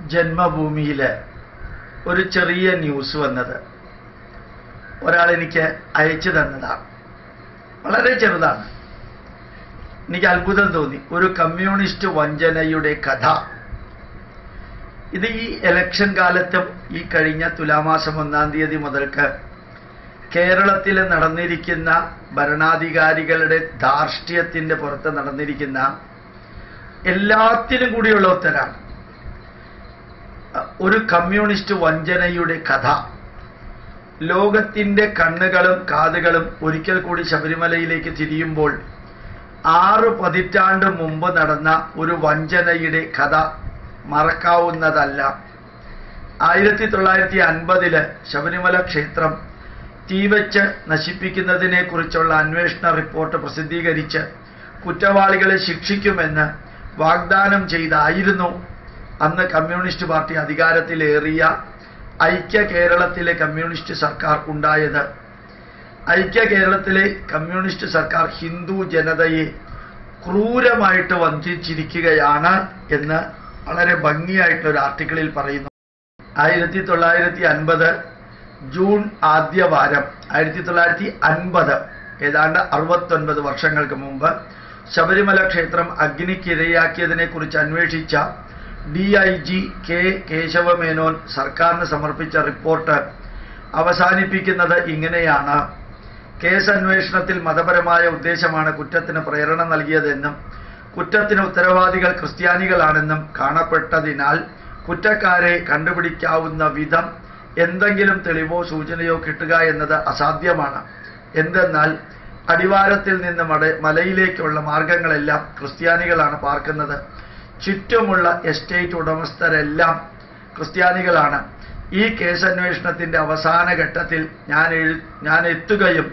ജന്മഭൂമിയിൽ ഒരു ചെറിയ ന്യൂസ് വന്നത്. ഒരാൾ എനിക്ക് അയച്ചു തന്നതാണ് വളരെ ചെറുതാണ്. എനിക്ക് അത്ഭുതം തോന്നി. ഒരു കമ്മ്യൂണിസ്റ്റ് വഞ്ചനയുടെ കഥ. ഇത് ഈ എലക്ഷൻ കാലത്തും ഈ കഴിഞ്ഞ തുലാമാസം ഒന്നാം തീയതി മുതൽക്ക് കേരളത്തിൽ നടന്നിരിക്കുന്ന ഭരണാധികാരികളുടെ ധാർഷ്ട്യത്തിന്റെ പുറത്ത് നടന്നിരിക്കുന്ന എല്ലാത്തിനും കൂടിയുള്ള ഉത്തരാണ്. ഒരു കമ്മ്യൂണിസ്റ്റ് വഞ്ചനയുടെ കഥ. ലോകത്തിന്റെ കണ്ണുകളും കാതുകളും ഒരിക്കൽ കൂടി ശബരിമലയിലേക്ക് തിരിയുമ്പോൾ ആറ് പതിറ്റാണ്ട് മുമ്പ് നടന്ന ഒരു വഞ്ചനയുടെ കഥ മറക്കാവുന്നതല്ല. ആയിരത്തി തൊള്ളായിരത്തി അൻപതിൽ ശബരിമല ക്ഷേത്രം തീവച്ച് നശിപ്പിക്കുന്നതിനെ കുറിച്ചുള്ള അന്വേഷണ റിപ്പോർട്ട് പ്രസിദ്ധീകരിച്ച് കുറ്റവാളികളെ ശിക്ഷിക്കുമെന്ന് വാഗ്ദാനം ചെയ്തായിരുന്നു അന്ന് കമ്മ്യൂണിസ്റ്റ് പാർട്ടി അധികാരത്തിലേറിയ ഐക്യ കേരളത്തിലെ കമ്മ്യൂണിസ്റ്റ് സർക്കാർ ഉണ്ടായത് ഐക്യ കേരളത്തിലെ കമ്മ്യൂണിസ്റ്റ് സർക്കാർ ഹിന്ദു ജനതയെ ക്രൂരമായിട്ട് വഞ്ചിച്ചിരിക്കുകയാണ് എന്ന് വളരെ ഭംഗിയായിട്ട് ഒരു ആർട്ടിക്കിളിൽ പറയുന്നു. ആയിരത്തി തൊള്ളായിരത്തി അൻപത് ജൂൺ ആദ്യ വാരം ആയിരത്തി തൊള്ളായിരത്തി അൻപത് ഏതാണ്ട് അറുപത്തൊൻപത് വർഷങ്ങൾക്ക് മുമ്പ് ശബരിമല ക്ഷേത്രം അഗ്നിക്കിരയാക്കിയതിനെ കുറിച്ച് അന്വേഷിച്ച D I G K Kesava Menon സർക്കാരിന് സമർപ്പിച്ച റിപ്പോർട്ട് അവസാനിപ്പിക്കുന്നത് ഇങ്ങനെയാണ്. കേസ് അന്വേഷണത്തിൽ മതപരമായ ഉദ്ദേശമാണ് കുറ്റത്തിന് പ്രേരണ നൽകിയതെന്നും കുറ്റത്തിന് ഉത്തരവാദികൾ ക്രിസ്ത്യാനികളാണെന്നും കാണപ്പെട്ടതിനാൽ കുറ്റക്കാരെ കണ്ടുപിടിക്കാവുന്ന വിധം എന്തെങ്കിലും തെളിവോ സൂചനയോ കിട്ടുക എന്നത് അസാധ്യമാണ്. എന്തെന്നാൽ അടിവാരത്തിൽ നിന്ന് മട മലയിലേക്കുള്ള മാർഗങ്ങളെല്ലാം ക്രിസ്ത്യാനികളാണ് പാർക്കുന്നത്. ചുറ്റുമുള്ള എസ്റ്റേറ്റ് ഉടമസ്ഥരെല്ലാം ക്രിസ്ത്യാനികളാണ്. ഈ കേസന്വേഷണത്തിന്റെ അവസാന ഘട്ടത്തിൽ ഞാൻ എഴു ഞാൻ എത്തുകയും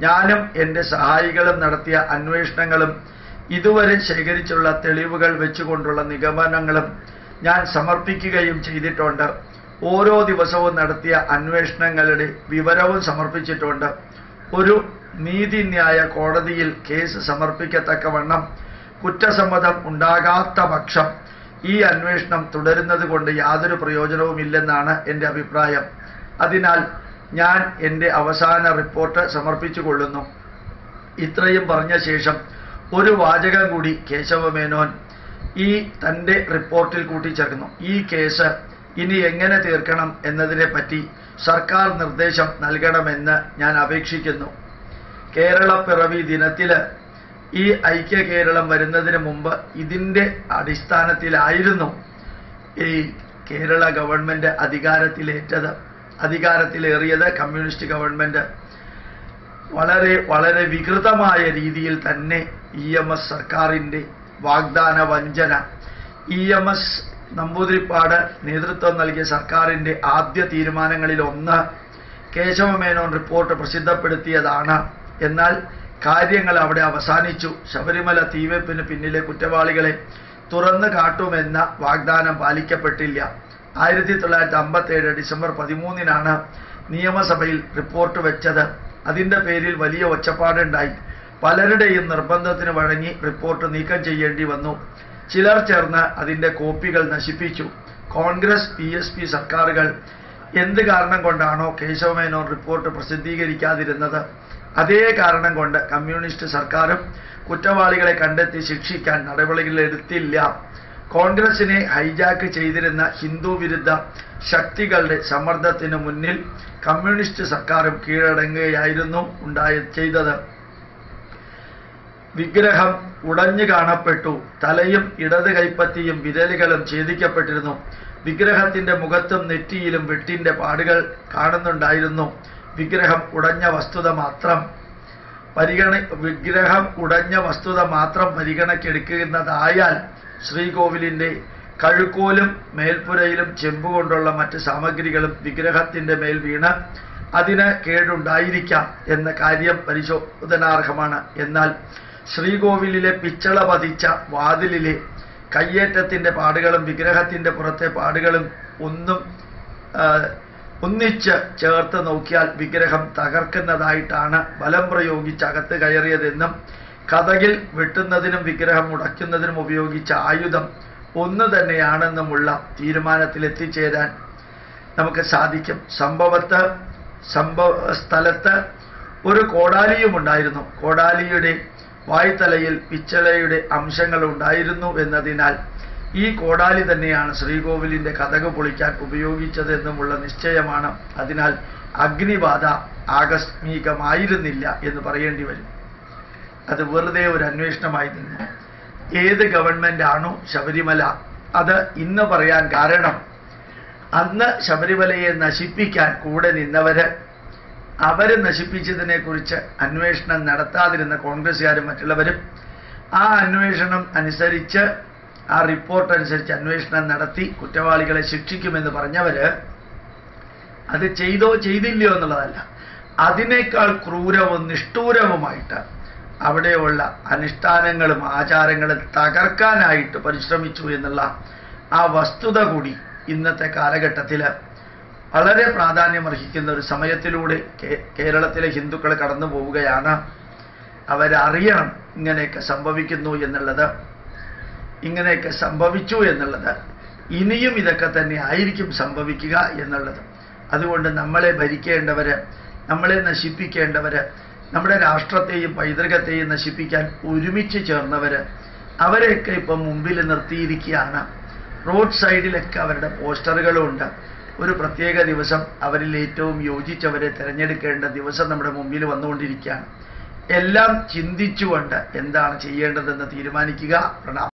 ഞാനും എന്റെ സഹായികളും നടത്തിയ അന്വേഷണങ്ങളും ഇതുവരെ ശേഖരിച്ചുള്ള തെളിവുകൾ വെച്ചുകൊണ്ടുള്ള നിഗമനങ്ങളും ഞാൻ സമർപ്പിക്കുകയും ചെയ്തിട്ടുണ്ട്. ഓരോ ദിവസവും നടത്തിയ അന്വേഷണങ്ങളുടെ വിവരവും സമർപ്പിച്ചിട്ടുണ്ട്. ഒരു നീതിന്യായ കോടതിയിൽ കേസ് സമർപ്പിക്കത്തക്കവണ്ണം കുറ്റസമ്മതം ഉണ്ടാകാത്ത പക്ഷം ഈ അന്വേഷണം തുടരുന്നത് കൊണ്ട് യാതൊരു പ്രയോജനവുമില്ലെന്നാണ് എന്റെ അഭിപ്രായം. അതിനാൽ ഞാൻ എന്റെ അവസാന റിപ്പോർട്ട് സമർപ്പിച്ചു കൊള്ളുന്നു ഇത്രയും പറഞ്ഞ ശേഷം ഒരു വാചകം കൂടി കേശവമേനോൻ ഈ തന്റെ റിപ്പോർട്ടിൽ കൂട്ടിച്ചേർക്കുന്നു. ഈ കേസ് ഇനി എങ്ങനെ തീർക്കണം എന്നതിനെ പറ്റി സർക്കാർ നിർദ്ദേശം നൽകണമെന്ന് ഞാൻ അപേക്ഷിക്കുന്നു. കേരളപ്പിറവി ദിനത്തിൽ ഈ ഐക്യ കേരളം വരുന്നതിന് മുമ്പ് ഇതിന്റെ അടിസ്ഥാനത്തിലായിരുന്നു ഈ കേരള ഗവൺമെന്റ് അധികാരത്തിലേറ്റത് അധികാരത്തിലേറിയത് കമ്മ്യൂണിസ്റ്റ് ഗവൺമെന്റ് വളരെ വളരെ വികൃതമായ രീതിയിൽ തന്നെ ഇ എം എസ് സർക്കാരിന്റെ വാഗ്ദാന വഞ്ചന ഇ എം എസ് നമ്പൂതിരിപ്പാട് നേതൃത്വം നൽകിയ സർക്കാരിന്റെ ആദ്യ തീരുമാനങ്ങളിൽ ഒന്ന് കേശവമേനോൻ റിപ്പോർട്ട് പ്രസിദ്ധപ്പെടുത്തിയതാണ്. എന്നാൽ കാര്യങ്ങൾ അവിടെ അവസാനിച്ചു. ശബരിമല തീവെപ്പിന് പിന്നിലെ കുറ്റവാളികളെ തുറന്നു കാട്ടുമെന്ന വാഗ്ദാനം പാലിക്കപ്പെട്ടില്ല. ആയിരത്തി തൊള്ളായിരത്തി അമ്പത്തേഴ് ഡിസംബർ പതിമൂന്നിനാണ് നിയമസഭയിൽ റിപ്പോർട്ട് വെച്ചത്. അതിന്റെ പേരിൽ വലിയ ഒച്ചപ്പാടുണ്ടായി. പലരുടെയും നിർബന്ധത്തിന് വഴങ്ങി റിപ്പോർട്ട് നീക്കം ചെയ്യേണ്ടി വന്നു. ചിലർ ചേർന്ന് അതിന്റെ കോപ്പികൾ നശിപ്പിച്ചു. കോൺഗ്രസ് പി എസ് പി സർക്കാരുകൾ എന്ത് കാരണം കൊണ്ടാണോ കേശവമേനോൻ റിപ്പോർട്ട് പ്രസിദ്ധീകരിക്കാതിരുന്നത്? അതേ കാരണം കൊണ്ട് കമ്മ്യൂണിസ്റ്റ് സർക്കാരും കുറ്റവാളികളെ കണ്ടെത്തി ശിക്ഷിക്കാൻ നടപടികളെടുത്തില്ല കോൺഗ്രസിനെ ഹൈജാക്ക് ചെയ്തിരുന്ന ഹിന്ദു വിരുദ്ധ ശക്തികളുടെ സമ്മർദ്ദത്തിന് മുന്നിൽ കമ്മ്യൂണിസ്റ്റ് സർക്കാരും കീഴടങ്ങുകയായിരുന്നു ഉണ്ടായ ചെയ്തത്. വിഗ്രഹം ഉടഞ്ഞു കാണപ്പെട്ടു. തലയും ഇടത് കൈപ്പത്തിയും വിരലുകളും ഛേദിക്കപ്പെട്ടിരുന്നു. വിഗ്രഹത്തിന്റെ മുഖത്തും നെറ്റിയിലും വെട്ടിന്റെ പാടുകൾ കാണുന്നുണ്ടായിരുന്നു. വിഗ്രഹം ഉടഞ്ഞ വസ്തുത മാത്രം പരിഗണ വിഗ്രഹം ഉടഞ്ഞ വസ്തുത മാത്രം പരിഗണക്കെടുക്കുന്നതായാൽ ശ്രീകോവിലിന്റെ കഴുക്കോലും മേൽപ്പുരയിലും ചെമ്പുകൊണ്ടുള്ള മറ്റ് സാമഗ്രികളും വിഗ്രഹത്തിന്റെ മേൽ വീണ് അതിന് കേടുണ്ടായിരിക്കാം എന്ന കാര്യം പരിശോധനാർഹമാണ്. എന്നാൽ ശ്രീകോവിലിലെ പിച്ചള പതിച്ച വാതിലിലെ കയ്യേറ്റത്തിന്റെ പാടുകളും വിഗ്രഹത്തിന്റെ പുറത്തെ പാടുകളും ഒന്നും ഒന്നിച്ച് ചേർത്ത് നോക്കിയാൽ വിഗ്രഹം തകർക്കുന്നതായിട്ടാണ് ബലം പ്രയോഗിച്ച് അകത്ത് കയറിയതെന്നും കഥകിൽ വെട്ടുന്നതിനും വിഗ്രഹം ഉടയ്ക്കുന്നതിനും ഉപയോഗിച്ച ആയുധം ഒന്ന് തന്നെയാണെന്നുമുള്ള തീരുമാനത്തിൽ എത്തിച്ചേരാൻ നമുക്ക് സാധിക്കും. സംഭവത്ത് സംഭവ സ്ഥലത്ത് ഒരു കോടാലിയും ഉണ്ടായിരുന്നു കോടാലിയുടെ വായ്ത്തലയിൽ പിച്ചളയുടെ അംശങ്ങൾ ഉണ്ടായിരുന്നു എന്നതിനാൽ ഈ കോടാലി തന്നെയാണ് ശ്രീകോവിലിന്റെ കഥക് പൊളിക്കാൻ ഉപയോഗിച്ചത് എന്നുമുള്ള നിശ്ചയമാണ്. അതിനാൽ അഗ്നിബാധ ആകസ്മികമായിരുന്നില്ല എന്ന് പറയേണ്ടി വരും. അത് വെറുതെ ഒരു അന്വേഷണമായി നിന്നു ഏത് ഗവൺമെന്റ് ആണോ ശബരിമല? അത് ഇന്ന് പറയാൻ കാരണം അന്ന് ശബരിമലയെ നശിപ്പിക്കാൻ കൂടെ നിന്നവര് അവർ നശിപ്പിച്ചതിനെക്കുറിച്ച് അന്വേഷണം നടത്താതിരുന്ന കോൺഗ്രസ്സുകാരും മറ്റുള്ളവരും ആ അന്വേഷണം അനുസരിച്ച് ആ റിപ്പോർട്ട് അനുസരിച്ച് അന്വേഷണം നടത്തി കുറ്റവാളികളെ ശിക്ഷിക്കുമെന്ന് പറഞ്ഞവര് അത് ചെയ്തോ ചെയ്തില്ലയോ എന്നുള്ളതല്ല. അതിനേക്കാൾ ക്രൂരവും നിഷ്ഠൂരവുമായിട്ട് അവിടെയുള്ള അനുഷ്ഠാനങ്ങളും ആചാരങ്ങളും തകർക്കാനായിട്ട് പരിശ്രമിച്ചു എന്നുള്ള ആ വസ്തുത കൂടി ഇന്നത്തെ കാലഘട്ടത്തിൽ വളരെ പ്രാധാന്യമർഹിക്കുന്ന ഒരു സമയത്തിലൂടെ കേരളത്തിലെ ഹിന്ദുക്കൾ കടന്നു പോവുകയാണ് അവരറിയണം ഇങ്ങനെയൊക്കെ സംഭവിക്കുന്നു എന്നുള്ളത്. ഇങ്ങനെയൊക്കെ സംഭവിച്ചു എന്നുള്ളത്. ഇനിയും ഇതൊക്കെ തന്നെ ആയിരിക്കും സംഭവിക്കുക എന്നുള്ളത്. അതുകൊണ്ട് നമ്മളെ ഭരിക്കേണ്ടവര് നമ്മളെ നശിപ്പിക്കേണ്ടവര് നമ്മുടെ രാഷ്ട്രത്തെയും പൈതൃകത്തെയും നശിപ്പിക്കാൻ ഒരുമിച്ച് ചേർന്നവര് അവരെയൊക്കെ ഇപ്പം മുമ്പിൽ നിർത്തിയിരിക്കുകയാണ്. റോഡ് സൈഡിലൊക്കെ അവരുടെ പോസ്റ്ററുകളുണ്ട്. ഒരു പ്രത്യേക ദിവസം അവരിൽ ഏറ്റവും യോജിച്ചവരെ തിരഞ്ഞെടുക്കേണ്ട ദിവസം നമ്മുടെ മുമ്പിൽ വന്നുകൊണ്ടിരിക്കുകയാണ്. എല്ലാം ചിന്തിച്ചുകൊണ്ട് എന്താണ് ചെയ്യേണ്ടതെന്ന് തീരുമാനിക്കുക പ്രണാമം.